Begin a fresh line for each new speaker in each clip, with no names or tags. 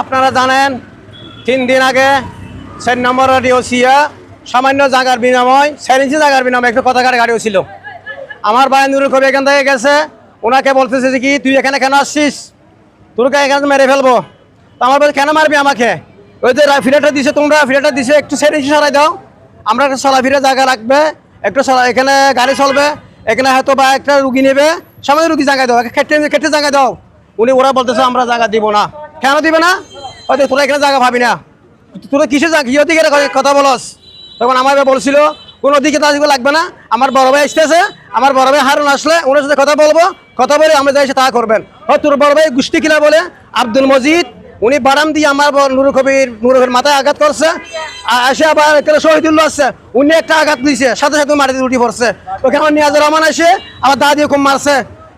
আপনারা জানেন, তিন দিন আগে চার নম্বর রেডিও সিয়া সামান্য জায়গার বিনিময় ইঞ্চি জায়গার বিনিময়, একটু কথাকার গাড়িও ছিল আমার ভাই নুরুল কবি এখান থেকে গেছে, ওনাকে বলতেছে যে কি, তুই এখানে কেন আসছিস? তোরকে এখানে মেরে ফেলব? তো আমার বলছে কেন মারবি আমাকে? ওই যে ফিরেটা দিছে তোমরা ফিরেটা দিছে, একটু সেরে সরাই দাও। আমরা একটা চলাফিরে জায়গা রাখবে, একটু এখানে গাড়ি চলবে, এখানে হয়তো বা একটা রুগী নেবে সামনে রুগী জায়গায় দাও খেটে খেটে জায়গায় দাও। উনি, ওরা বলতেছে, আমরা জায়গা দিব না। কেন দিবে না? হয়তো তোরা এখানে জায়গা ভাবি না। তোরা কিসে যা কি দিকে কথা বলস? তখন আমার বলছিল, কোনো দিকে তাদের লাগবে না। আমার বড় ভাই আসতেছে, আমার বড় ভাই হারুন আসলে, ওনার সাথে কথা বলব। কথা বলে আমরা যাই তা করবেন। হয় তোর বড় ভাই গোষ্ঠী কিলা বলে, আব্দুল মজিদ, উনি বারাম দিয়ে আমার নুরু কবির নুরু কবির মাথায় আঘাত করছে। আ- এসে আবার শহীদুল্লাহ আছে উনি একটা আঘাত দিয়েছে সাথে সাথে মাটিতে উঠে পড়ছে। ওকে আমার নিয়াজুর রহমান এসে আমার দাদি খুব মারছে।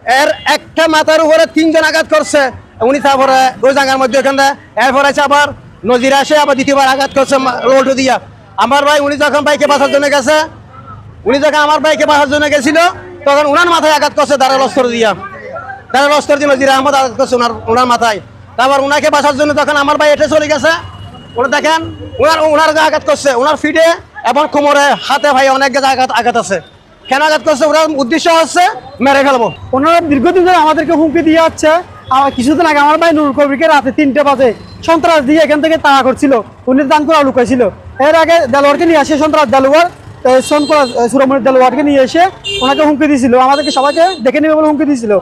এর একটা মাথার উপরে তিনজন আঘাত করছে। উনি তারপরে ওই জায়গার মধ্যে ওখানে এরপর আছে আবার নজির আসে আবার দ্বিতীয়বার আঘাত করছে রোল্টো দিয়া। আমার ভাই, উনি যখন বাইকে বাসার জন্য গেছে, উনি যখন আমার বাইকে বাসার জন্য গেছিল, তখন উনার মাথায় আঘাত করছে দাঁড়াল অস্ত্র দিয়া। দাঁড়াল অস্ত্র দিয়ে নজির আহমদ আঘাত করছে ওনার ওনার মাথায়। তারপর উনাকে বাসার জন্য তখন আমার ভাই এটা চলে গেছে ওরা দেখেন ওনার ওনার আঘাত করছে। ওনার ফিটে এবং কোমরে, হাতে ভাই অনেক আঘাত আঘাত আছে। কেন আঘাত করছে? ওনার উদ্দেশ্য হচ্ছে, মেরে ফেলব।
ওনারা দীর্ঘদিন ধরে আমাদেরকে হুমকি দিয়ে যাচ্ছে। কিছুদিন আগে আমার ভাই নুর কবিরকে রাতে তিনটে বাজে সন্ত্রাস দিয়ে এখান থেকে তাড়া করছিল। উনি দান করা লুকাইছিল। এর আগে দেলোয়ারকে নিয়ে আসে সন্ত্রাস দেলোয়ার সোনকরা সুরমণির দেলোয়ারকে নিয়ে এসে ওনাকে হুমকি দিয়েছিল আমাদেরকে সবাইকে দেখে নেবে বলে হুমকি দিয়েছিল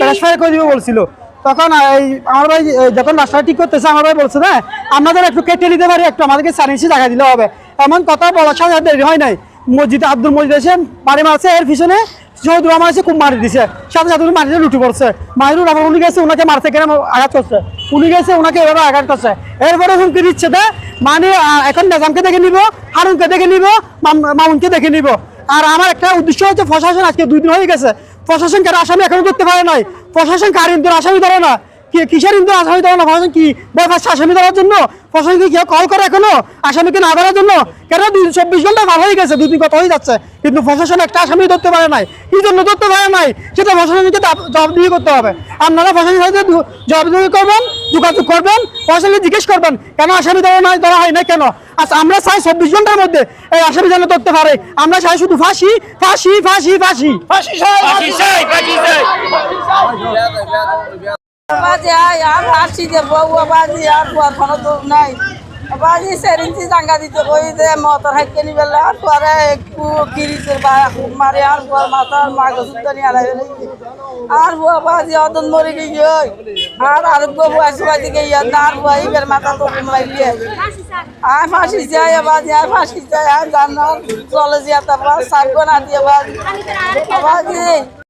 ট্রান্সফার করে দিবে বলছিল। তখন এই আমার ভাই যখন রাস্তাটা ঠিক করতেছে, আমার ভাই বলছে না আপনাদের একটু কেটে নিতে পারি, একটু আমাদেরকে সার্ভিসে জায়গা দিলে হবে। এমন কথা বলার সাথে দেরি হয় নাই। মসজিদে আব্দুল মজিদ এসে বাড়ি মারছে, এর পিছনে শহীদ দুরা এসে খুব মারি দিছে? সাথে সাথে উনি মাটিতে লুটি পড়ছে। মাহিরুর আবার উনি গেছে ওনাকে মারতে কেন আঘাত করছে। উনি গেছে ওনাকে এভাবে আঘাত করছে। এরপরে হুমকি দিচ্ছে দে মানে এখন নেজামকে দেখে নিব, হারুনকে দেখে নিব, মাম- মামুনকে দেখে নিব। আর আমার একটা উদ্দেশ্য হচ্ছে প্রশাসন, আজকে দুই দিন হয়ে গেছে। প্রশাসন কেন আসামি এখনও করতে পারে নাই। প্রশাসন কার ইন্দুর আসামি ধরে না। কিসের আসামি ধরে না প্রশাসন কি আসামি ধরার জন্য? প্রশাসন কি কেউ কল করে এখনও? আসামিকে না ধরার জন্য? কেন দুই চব্বিশ ঘণ্টা ভালো হয়ে গেছে? দুই কথা হয়ে যাচ্ছে। কিন্তু প্রশাসন একটা আসামি ধরতে পারে নাই। কি জন্য ধরতে পারে নাই? সেটা প্রশাসনকে জবাবদিহি করতে হবে। আপনারা প্রশাসনের সাথে জবাবদিহি করবেন, যোগাযোগ করবেন, প্রশাসনকে জিজ্ঞেস করবেন, কেন আসামি ধরা নাই, ধরা হয় না কেন? আচ্ছা আমরা চাই চব্বিশ ঘণ্টার মধ্যে এই আসামি যেন ধরতে পারে। আমরা চাই শুধু ফাঁসি ফাঁসি ফাঁসি ফাঁসি। ফাঁসি
বাজি আয় আর আসছি বউ বাজি আর বুয়ার ফোন তো নাই। বাজি সেরিঞ্চি জাঙ্গা দিতে কই যে মতর হাইকে নি বেলা, আর পরে একটু কিরিছে বা মারে আর বুয়ার মাথার মাগ সুদ্ধ নি আলাই আর বুয়া বাজি অদন মরে গই আর আর বউ আসি বাজি গই আর বুয়া ইবের মাথা তো মাইলিয়ে আর ফাঁসি যায় বাজি আর ফাঁসি যায় আর জানার চলে জিয়া তারপর সারগো না দিয়ে বাজি বাজি